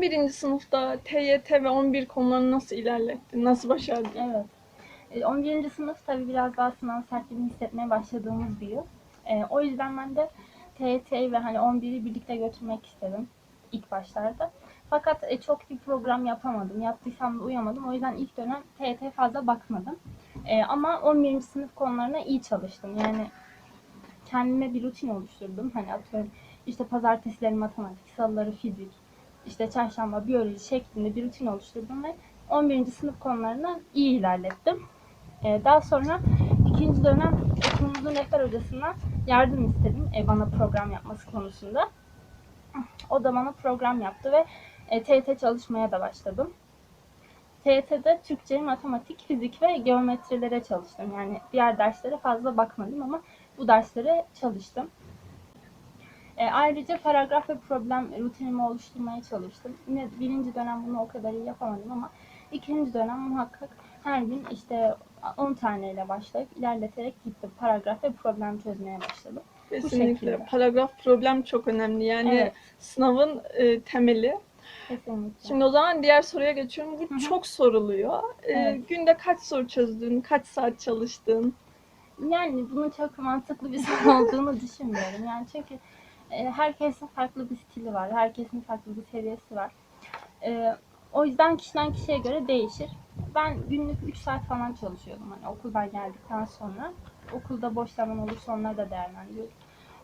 11. sınıfta TYT ve 11 konularını nasıl ilerlettin? Nasıl başardın? Evet. E, 11. sınıf tabii biraz daha sınav sertliğini hissetmeye başladığımız bir yıl. E, o yüzden ben de TYT ve hani 11'i birlikte götürmek istedim ilk başlarda. Fakat e, çok bir program yapamadım. Yaptıysam da uyamadım. O yüzden ilk dönem TYT fazla bakmadım. E, ama 11. sınıf konularına iyi çalıştım. Yani kendime bir rutin oluşturdum. Hani atıyorum işte pazartesileri matematik, salıları fizik, işte çarşamba biyoloji şeklinde bir rutin oluşturdum ve 11. sınıf konularını iyi ilerlettim. Ee, daha sonra ikinci dönem okulumuzun rehber hocasından yardım istedim e, bana program yapması konusunda. O da bana program yaptı ve e, TYT çalışmaya da başladım. TYT'de Türkçe, matematik, fizik ve geometrilere çalıştım. Yani diğer derslere fazla bakmadım ama bu derslere çalıştım. E, ayrıca paragraf ve problem rutinimi oluşturmaya çalıştım. Yine birinci dönem bunu o kadar iyi yapamadım ama ikinci dönem muhakkak her gün işte 10 taneyle başlayıp ilerleterek gittim. Paragraf ve problem çözmeye başladım. Kesinlikle. Paragraf problem çok önemli. Yani Evet. sınavın e, temeli. Kesinlikle. Şimdi o zaman diğer soruya geçiyorum. Bu çok soruluyor. E, Evet. Günde kaç soru çözdün? Kaç saat çalıştın? Yani bunun çok mantıklı bir soru olduğunu düşünmüyorum. Yani çünkü e, herkesin farklı bir stili var. Herkesin farklı bir seviyesi var. E, o yüzden kişiden kişiye göre değişir. Ben günlük 3 saat falan çalışıyordum hani okuldan geldikten sonra. Okulda boş zaman olursa onları da değerlendiriyordum.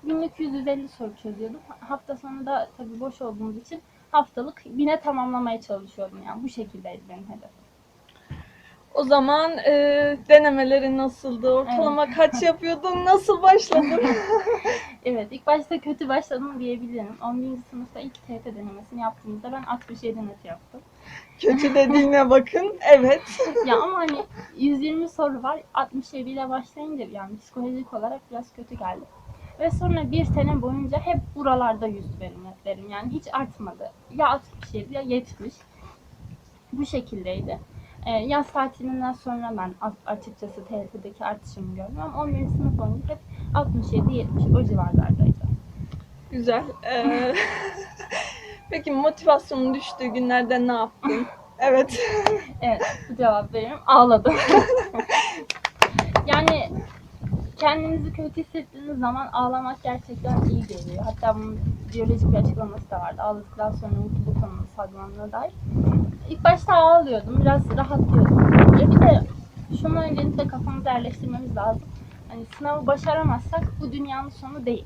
Günlük 100-150 soru çözüyordum. Hafta sonu da tabii boş olduğumuz için haftalık yine tamamlamaya çalışıyordum. Yani bu şekildeydi benim hedefim. O zaman e, denemelerin nasıldı? Ortalama kaç yapıyordun? Nasıl başladın? Evet, ilk başta kötü başladım diyebilirim. 11. sınıfta ilk TYT denemesini yaptığımızda ben 67 net yaptım. Kötü dediğine bakın. Evet. ya ama hani 120 soru var. 67 ile başlayınca yani psikolojik olarak biraz kötü geldi. Ve sonra bir sene boyunca hep buralarda yüzdü benim netlerim. Yani hiç artmadı. Ya 67 ya 70. Bu şekildeydi. Ee, yaz tatilinden sonra ben açıkçası TYT'deki artışımı gördüm. Ama 11. sınıf boyunca hep 67-70 o civarlardaydı. Güzel. E, peki motivasyonun düştüğü günlerde ne yaptın? Evet. Evet, bu cevap veriyorum. Ağladım. yani kendinizi kötü hissettiğiniz zaman ağlamak gerçekten iyi geliyor. Hatta bunun biyolojik bir açıklaması da vardı. Ağladıktan sonra mutluluk hormonu salgılandığına dair. İlk başta ağlıyordum, biraz rahatlıyordum. Bir de şunu öncelikle kafamıza yerleştirmemiz lazım. Hani sınavı başaramazsak bu dünyanın sonu değil.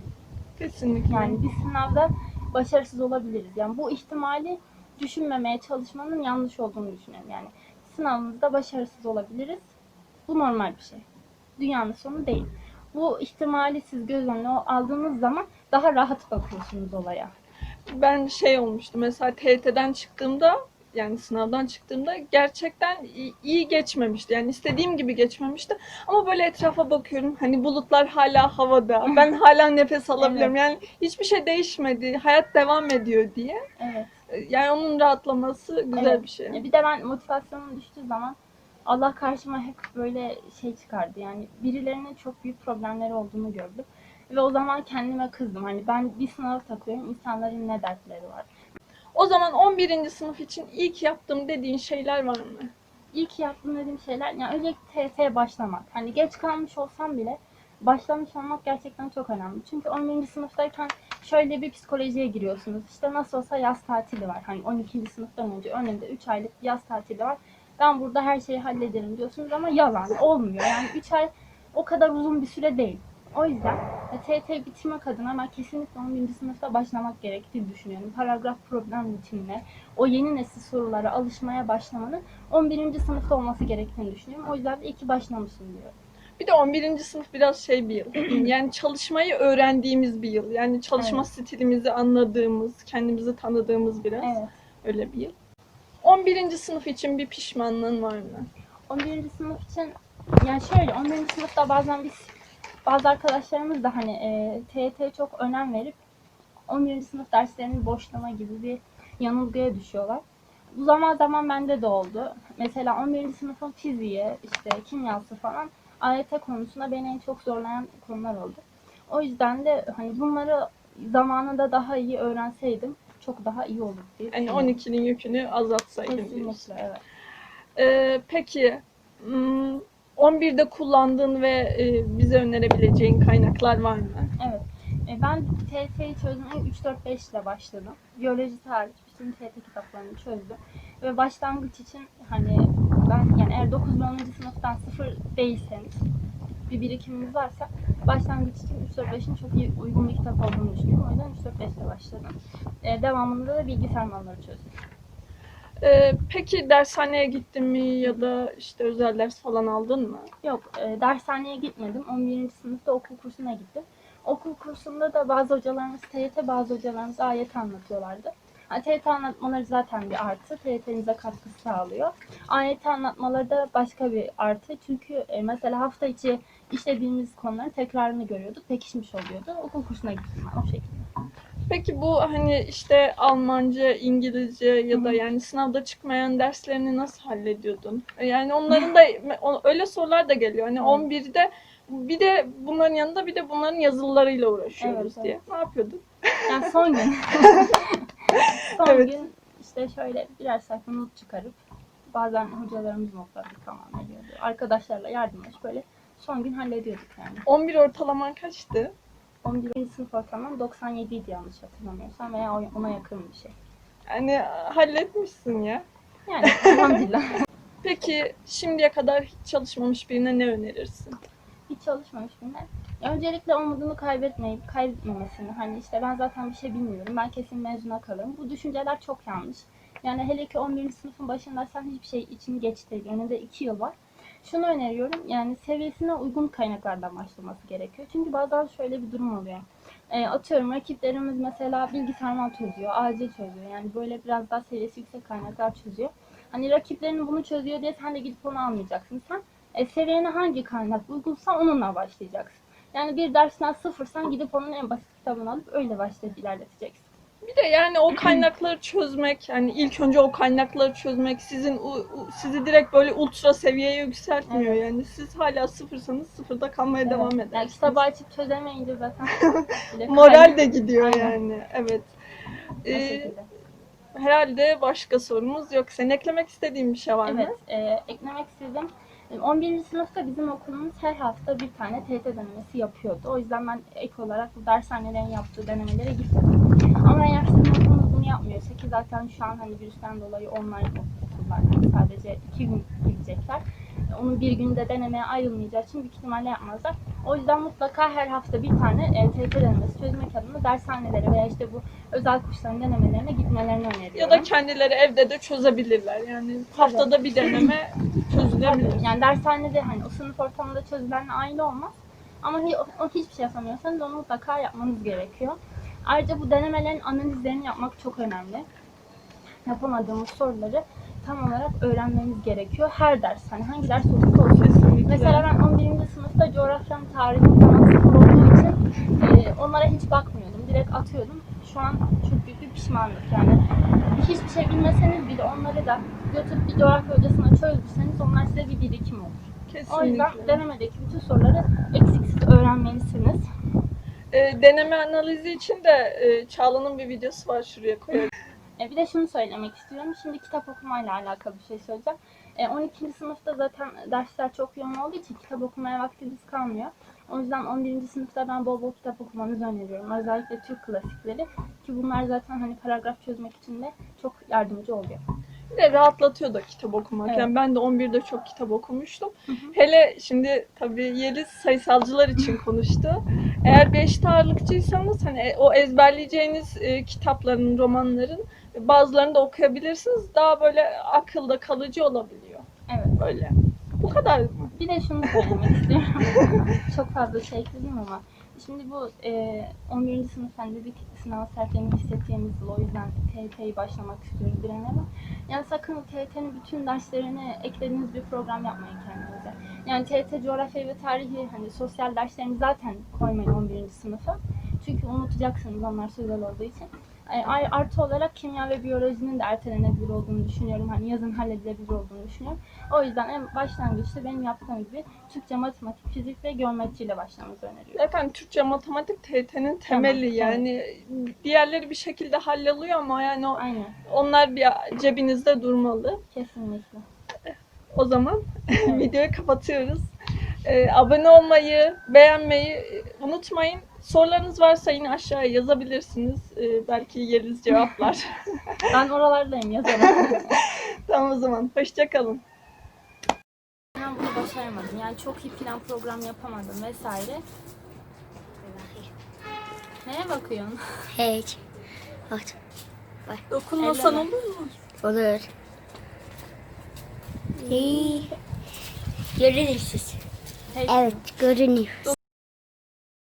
Kesinlikle. Yani bir sınavda başarısız olabiliriz. Yani bu ihtimali düşünmemeye çalışmanın yanlış olduğunu düşünüyorum. Yani sınavımızda başarısız olabiliriz. Bu normal bir şey. Dünyanın sonu değil. Bu ihtimali siz göz önüne aldığınız zaman daha rahat bakıyorsunuz olaya. ben şey olmuştu mesela TYT'den çıktığımda yani sınavdan çıktığımda gerçekten iyi, geçmemişti. Yani istediğim gibi geçmemişti. Ama böyle etrafa bakıyorum. Hani bulutlar hala havada. Ben hala nefes alabiliyorum. Yani hiçbir şey değişmedi. Hayat devam ediyor diye. Evet. Yani onun rahatlaması güzel Evet. bir şey. Ya Bir de ben motivasyonum düştüğü zaman Allah karşıma hep böyle şey çıkardı. Yani birilerinin çok büyük problemleri olduğunu gördüm. Ve o zaman kendime kızdım. Hani ben bir sınav takıyorum. insanların ne dertleri var. O zaman 11. sınıf için ilk yaptığım dediğin şeyler var mı? İlk yaptığım dediğim şeyler yani öncelikle TYT'ye başlamak. Hani geç kalmış olsam bile başlamış olmak gerçekten çok önemli. Çünkü 11. sınıftayken şöyle bir psikolojiye giriyorsunuz. İşte nasıl olsa yaz tatili var. Hani 12. sınıftan önce önünde 3 aylık yaz tatili var. Ben burada her şeyi hallederim diyorsunuz ama yalan olmuyor. Yani 3 ay o kadar uzun bir süre değil. O yüzden TYT bitirmek adına ben kesinlikle 11. sınıfta başlamak gerektiğini düşünüyorum. Paragraf problem rutinine, o yeni nesil sorulara alışmaya başlamanın 11. sınıfta olması gerektiğini düşünüyorum. O yüzden de iyi ki başlamışım diyorum. Bir de 11. sınıf biraz şey bir yıl. Yani çalışmayı öğrendiğimiz bir yıl. Yani çalışma stilimizi anladığımız, kendimizi tanıdığımız biraz. Evet. Öyle bir yıl. 11. sınıf için bir pişmanlığın var mı? 11. sınıf için yani şöyle 11. sınıfta bazen biz bazı arkadaşlarımız da hani e, TYT'ye çok önem verip 11. sınıf derslerini boşlama gibi bir yanılgıya düşüyorlar. Bu zaman zaman bende de oldu. Mesela 11. sınıfın fiziği, işte kimyası falan AYT konusunda beni en çok zorlayan konular oldu. O yüzden de hani bunları zamanında daha iyi öğrenseydim çok daha iyi olur diye Yani düşünüyorum. 12'nin yükünü azaltsaydın diyorsun. Kesinlikle evet. Ee, peki hmm, 11'de kullandığın ve e, bize önerebileceğin kaynaklar var mı? Evet. E, ben TYT'yi çözmeye 3 4 5 ile başladım. Biyoloji hariç bütün TYT kitaplarını çözdüm. Ve başlangıç için hani ben yani eğer 9 ve 10. sınıftan sıfır değilseniz bir birikiminiz varsa başlangıç için 3 4 5'in çok iyi uygun bir kitap olduğunu düşünüyorum. O yüzden 3 4 5 ile başladım. E, devamında da bilgisayar malları çözdüm. Ee, peki dershaneye gittin mi ya da işte özel ders falan aldın mı? Yok, e, dershaneye gitmedim. 11. sınıfta okul kursuna gittim. Okul kursunda da bazı hocalarımız TYT, bazı hocalarımız AYT anlatıyorlardı. Ha, TYT anlatmaları zaten bir artı. TYT'nize katkı sağlıyor. AYT anlatmaları da başka bir artı. Çünkü e, mesela hafta içi işlediğimiz konuların tekrarını görüyorduk. Pekişmiş oluyordu. Okul kursuna gittim ben o şekilde. Peki bu hani işte Almanca, İngilizce ya da yani sınavda çıkmayan derslerini nasıl hallediyordun? Yani onların da öyle sorular da geliyor. Hani Evet. 11'de bir de bunların yanında bir de bunların yazılılarıyla uğraşıyoruz Evet, diye. evet. Ne yapıyordun? Yani son gün. son Evet. gün işte şöyle birer sayfa not çıkarıp bazen hocalarımız notları tamam ediyordu. Arkadaşlarla yardımlaşıp böyle son gün hallediyorduk yani. 11 ortalaman kaçtı? 11. sınıf ortamım 97 idi yanlış hatırlamıyorsam veya ona yakın bir şey. Yani halletmişsin ya. Yani elhamdülillah. Peki şimdiye kadar hiç çalışmamış birine ne önerirsin? Hiç çalışmamış birine. Öncelikle umudunu kaybetmeyip kaybetmemesini. Hani işte ben zaten bir şey bilmiyorum. Ben kesin mezuna kalırım. Bu düşünceler çok yanlış. Yani hele ki 11. sınıfın başındaysan hiçbir şey için geç değil. Önünde 2 yıl var. Şunu öneriyorum. Yani seviyesine uygun kaynaklardan başlaması gerekiyor. Çünkü bazen şöyle bir durum oluyor. E, atıyorum rakiplerimiz mesela bilgisayar mal çözüyor, acil çözüyor. Yani böyle biraz daha seviyesi yüksek kaynaklar çözüyor. Hani rakiplerinin bunu çözüyor diye sen de gidip onu almayacaksın. Sen e, seviyene hangi kaynak uygunsa onunla başlayacaksın. Yani bir dersten sıfırsan gidip onun en basit kitabını alıp öyle başlayıp ilerleteceksin. Bir de yani o kaynakları çözmek, yani ilk önce o kaynakları çözmek sizin u- u- sizi direkt böyle ultra seviyeye yükseltmiyor Evet. yani. Siz hala sıfırsanız sıfırda kalmaya Evet. devam Yani edersiniz. kitabı açıp çözemeyince zaten Moral de gidiyor Aynen. yani. Evet. Ee, herhalde başka sorumuz yok. Senin eklemek istediğin bir şey var mı? Evet, e, eklemek istedim. E, 11. sınıfta bizim okulumuz her hafta bir tane TYT denemesi yapıyordu. O yüzden ben ek olarak bu dershanelerin yaptığı denemelere gitmedim. Ama okulunuz bunu yapmıyorsa ki zaten şu an hani virüsten dolayı online okullar yani sadece iki gün gidecekler. Onun bir günde denemeye ayrılmayacağı için büyük ihtimalle yapmazlar. O yüzden mutlaka her hafta bir tane e, TYT denemesi çözmek adına dershanelere veya işte bu özel kursların denemelerine gitmelerini öneriyorum. Ya da kendileri evde de çözebilirler. Yani haftada bir deneme çözülebilir. Tabii, yani dershanede hani o sınıf ortamında çözülenle aynı olmaz. Ama hi- o, o hiçbir şey yapamıyorsanız onu mutlaka yapmanız gerekiyor. Ayrıca bu denemelerin analizlerini yapmak çok önemli. Yapamadığımız soruları tam olarak öğrenmemiz gerekiyor. Her ders, hani hangi ders olursa olsun. Kesinlikle. Mesela ben 11. sınıfta coğrafyanın tarihim falan sıfır olduğu için e, onlara hiç bakmıyordum. Direkt atıyordum. Şu an çok büyük bir pişmanlık yani. Hiçbir şey bilmeseniz bile onları da götürüp bir coğrafya hocasına çözdürseniz onlar size bir birikim olur. O yüzden Kesinlikle. denemedeki bütün soruları eksiksiz öğrenmelisiniz. Ee, deneme analizi için de e, Çağla'nın bir videosu var şuraya koyarım. E, bir de şunu söylemek istiyorum. Şimdi kitap okumayla alakalı bir şey söyleyeceğim. E, 12. sınıfta zaten dersler çok yoğun olduğu için kitap okumaya vaktiniz kalmıyor. O yüzden 11. sınıfta ben bol bol kitap okumanızı öneriyorum. Özellikle Türk klasikleri. Ki bunlar zaten hani paragraf çözmek için de çok yardımcı oluyor. Bir de rahatlatıyor da kitap okumak. Evet. Yani ben de 11'de çok kitap okumuştum. Hı hı. Hele şimdi tabii Yeliz sayısalcılar için konuştu. Eğer bir eşit ağırlıkçıysanız hani e, o ezberleyeceğiniz e, kitapların, romanların bazılarını da okuyabilirsiniz. Daha böyle akılda kalıcı olabiliyor. Evet. Böyle. Bu kadar? Bir de şunu söylemek istiyorum. Çok fazla şey ekledim ama. Şimdi bu e, 11. sınıf hani dedik sınav sertliğini hissedeceğimiz yıl o yüzden TYT'yi başlamak istiyoruz bir an yani sakın TYT'nin bütün derslerini eklediğiniz bir program yapmayın kendinize. Yani TYT coğrafya ve tarihi hani sosyal derslerini zaten koymayın 11. sınıfa. Çünkü unutacaksınız onlar sözel olduğu için. Ay- Artı olarak kimya ve biyolojinin de ertelenebilir olduğunu düşünüyorum. Hani yazın halledilebilir olduğunu düşünüyorum. O yüzden en başlangıçta benim yaptığım gibi Türkçe, matematik, fizik ve geometriyle başlamanızı öneriyorum. Zaten Türkçe, matematik TYT'nin temeli Tamam, yani diğerleri bir şekilde halloluyor ama yani o- Aynen. onlar bir cebinizde durmalı. Kesinlikle. O zaman videoyu kapatıyoruz. Ee, abone olmayı, beğenmeyi unutmayın. Sorularınız varsa yine aşağıya yazabilirsiniz. Ee, belki Yeliz cevaplar. Ben oralardayım yazarım. tamam o zaman. Hoşçakalın. ben bunu başaramadım. Yani çok iyi plan program yapamadım vesaire. Neye bakıyorsun? Hiç. Bak. Dokunmasan Elleme. olur mu? Olur. İyi. Görünürsüz. Hey, Evet görünüyor.